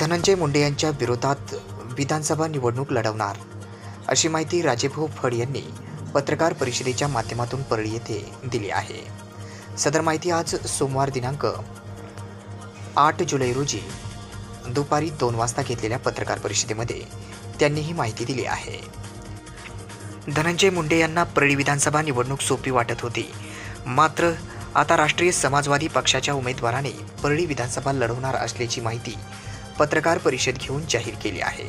धनंजय मुंडे यांच्या विरोधात विधानसभा निवडणूक लढवणार. अशी माहिती राजेभाऊ फड यांनी पत्रकार परिषदेच्या माध्यमातून परळी येथे दिली आहे. सदर माहिती आज सोमवार दिनांक आठ जुलै रोजी दुपारी दोन वाजता घेतलेल्या पत्रकार परिषदेमध्ये त्यांनी ही माहिती दिली आहे. धनंजय मुंडे यांना परळी विधानसभा निवडणूक सोपी वाटत होती. मात्र आता राष्ट्रीय समाजवादी पक्षाच्या उमेदवाराने परळी विधानसभा लढवणार असल्याची माहिती पत्रकार परिषद घेऊन जाहीर केली आहे.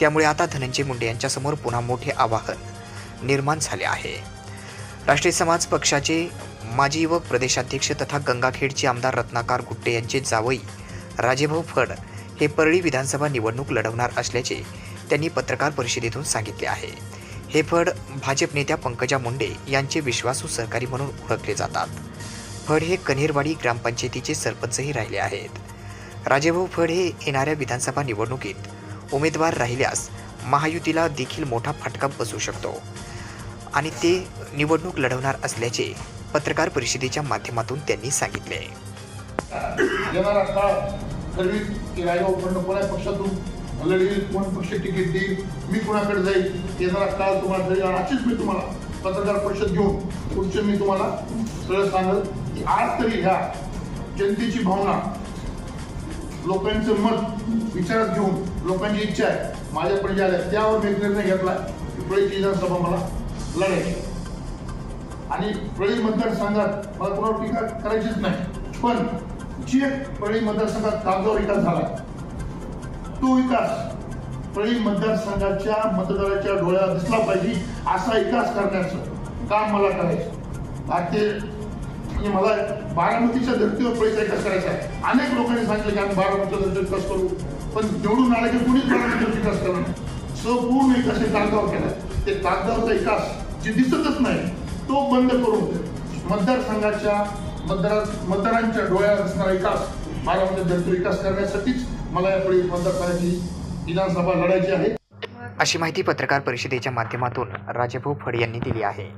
त्यामुळे आता धनंजय मुंडे यांच्यासमोर पुन्हा मोठे आवाहन निर्माण झाले आहे. राष्ट्रीय समाज पक्षाचे माजी युवक प्रदेशाध्यक्ष तथा गंगाखेडचे आमदार रत्नाकर गुट्टे यांचे जावई राजेभाऊ फड हे परळी विधानसभा निवडणूक लढवणार असल्याचे त्यांनी पत्रकार परिषदेतून सांगितले आहे. हे फड भाजप नेत्या पंकजा मुंडे यांचे विश्वासू सहकारी म्हणून ओळखले जातात. फड हे कन्हेरवाडी ग्रामपंचायतीचे सरपंचही राहिले आहेत. राजेभाऊ फड हे येणाऱ्या विधानसभा निवडणुकीत उमेदवार राहिल्यास महायुतीला देखील मोठा फटका बसू शकतो. आणि ते निवडणूक लढवणार असल्याचे पत्रकार परिषदेच्या माध्यमातून त्यांनी सांगितले. येणारा काळ की रायगाव कडनं कोणा पक्षातून लढेल कोण पक्ष तिकीट देईल मी कोणाकडे जाईल येणारा काळ तुम्हाला ठरेल मी तुम्हाला पत्रकार परिषद घेऊन पुढचे मी तुम्हाला सगळं सांगत की आज तरी ह्या जनतेची भावना लोकांचं मत विचारात घेऊन लोकांची इच्छा आहे माझ्याकडे ज्या आल्या त्यावर मी निर्णय घेतला की प्रळीची विधानसभा मला लढायची आणि प्रळी मतदारसंघात मला कोणावर टीका करायचीच नाही. पण जे प्रळी मतदारसंघात कागदावर विकास झाला तो विकास प्रळी मतदारसंघाच्या मतदाराच्या डोळ्यात दिसला पाहिजे असा विकास करण्याचं काम मला करायचं आज ते की मला बारामतीच्या धर्तीवर पैसा खर्च करायचा अनेक लोकांनी सांगितलं की आम्ही बारामतीच्या धर्तीवर विकास करू. पण निवडून आला की कुणीच बारामतीवर विकास करणार संपूर्ण विकास हे कागदावर केला ते कागदावरचा विकास जे दिसतच नाही तो बंद करून मतदारसंघाच्या मतदार मतदारांच्या डोळ्यात असणारा विकास बारामती धर्तीवर विकास करण्यासाठीच मला यापुढे मतदारसंघाची विधानसभा लढायची आहे. अशी माहिती पत्रकार परिषदेच्या माध्यमातून राजेभाऊ फड यांनी दिली आहे.